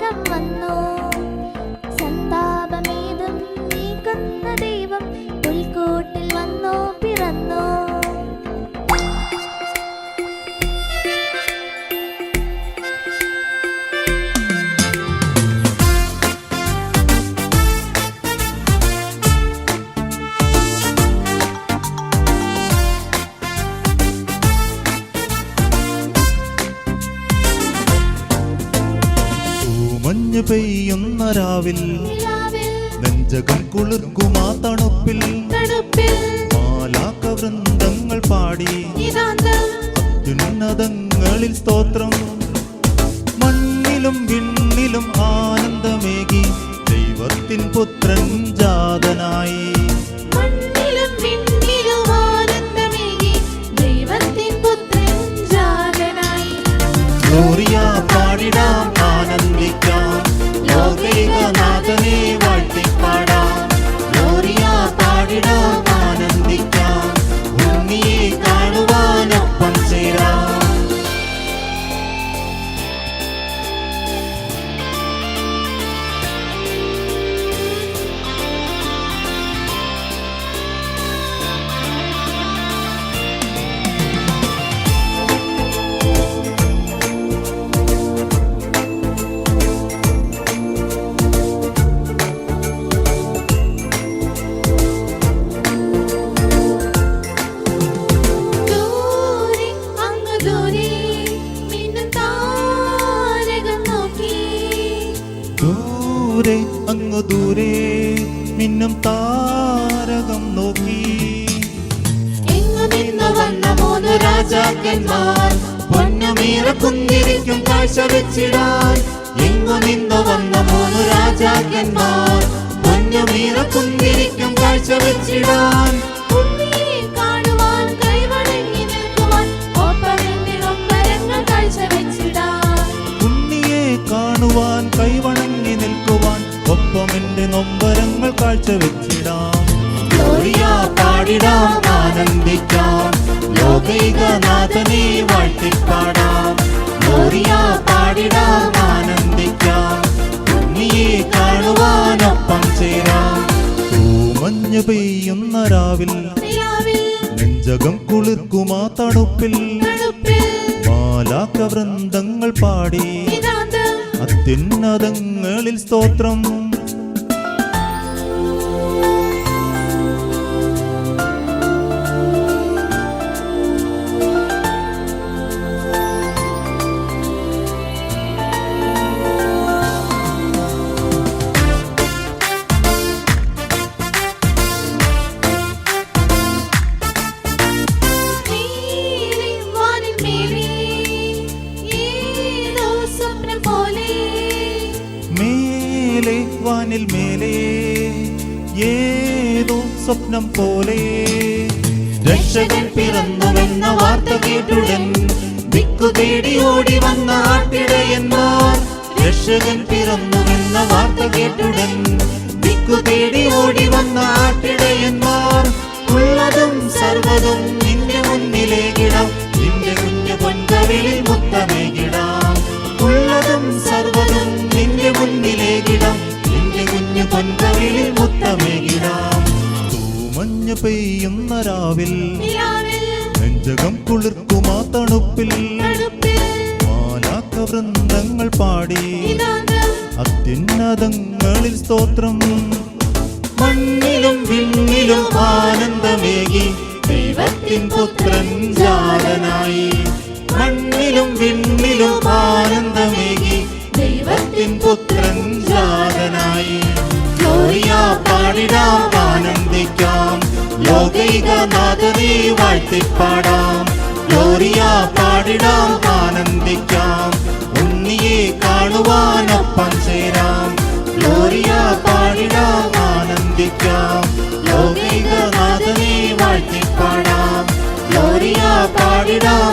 നരകം വന്നു. സന്താപമേതും നീക്കുന്ന ദൈവം പുൽക്കൂട്ടിൽ വന്നോ പിറന്നോ. മഞ്ഞ് പെയ്യുന്ന രാവിൽ നെഞ്ചകം കുളിർക്കുമാ തണുപ്പിൽ മാലാക്ക മാലാക വൃന്ദങ്ങൾ പാടി അത്യുന്നതങ്ങളിൽ സ്തോത്രം. മണ്ണിലും വിണ്ണിലും ആനന്ദമേകി ദൈവത്തിൻ പുത്രൻ ജാതനായി. മണ്ണിലും വിണ്ണിലും ആനന്ദമേകി ദൈവത്തിൻ പുത്രൻ ജാതനായി. ഗ്ലോറിയ ദൂരെ അങ്ങ് ദൂരെ മിന്നും താരകം നോക്കി. രാജാക്കന്മാർ പൊന്നുമീറ കാഴ്ച വെച്ചിടാൻ. എങ്ങു നിന്ന് വന്ന മൂന്ന് പാടിടാം ആനന്ദിക്കാം. ലോകൈകനാഥനെ വാഴ്ത്തിപ്പാടാം. ഗ്ലോറിയ പാടിടാം ആനന്ദിക്കാം. ഉണ്ണിയെ കാണുവാനൊപ്പം ചേരാം. മഞ്ഞ് പെയ്യുന്ന രാവിൽ നെഞ്ചകം കുളിർക്കുമാ തണുപ്പിൽ. മാലാക്ക മാലാക വൃന്ദങ്ങൾ പാടി അത്യുന്നതങ്ങളിൽ സ്തോത്രം. മേലെ വാനിൽ മേലെ ഏതോ സ്വപ്നം പോലെ. രക്ഷകൻ പിറന്നുവെന്ന വാർത്ത കേട്ടുടൻ ദിക്കു തേടി ഓടി വന്ന ആട്ടിടയന്മാർ. രക്ഷകൻ പിറന്നുവെന്ന വാർത്ത കേട്ടുടൻ ദിക്കു തേടി ഓടി വന്ന ആട്ടിടയന്മാർ. പെയ്യുന്ന രാവിൽ നെഞ്ചകം കുളിർക്കുമാ തണുപ്പിൽ മാലാക്ക വൃന്ദങ്ങൾ പാടി അത്യുന്നതങ്ങളിൽ സ്തോത്രം. മണ്ണിലും വിണ്ണിലും ആനന്ദമേകി ദൈവത്തിൻ പുത്രൻ ജാതനായി. മണ്ണിലും വിണ്ണിലും ആനന്ദമേകി ദൈവത്തിൻ പുത്രൻ ജാതനായി. പാടിടാം ആനന്ദിക്കാം. தெய்வ நாதனே வாழ்த்தி பாடாம் லோரியா பாடிடாம் ஆனந்திக்காம். உன்னியே காணுவான் அப்பன் சேராம். லோரியா பாடிடாம் ஆனந்திக்காம். லோகிக நாதனே வாழ்த்தி பாடிடாம்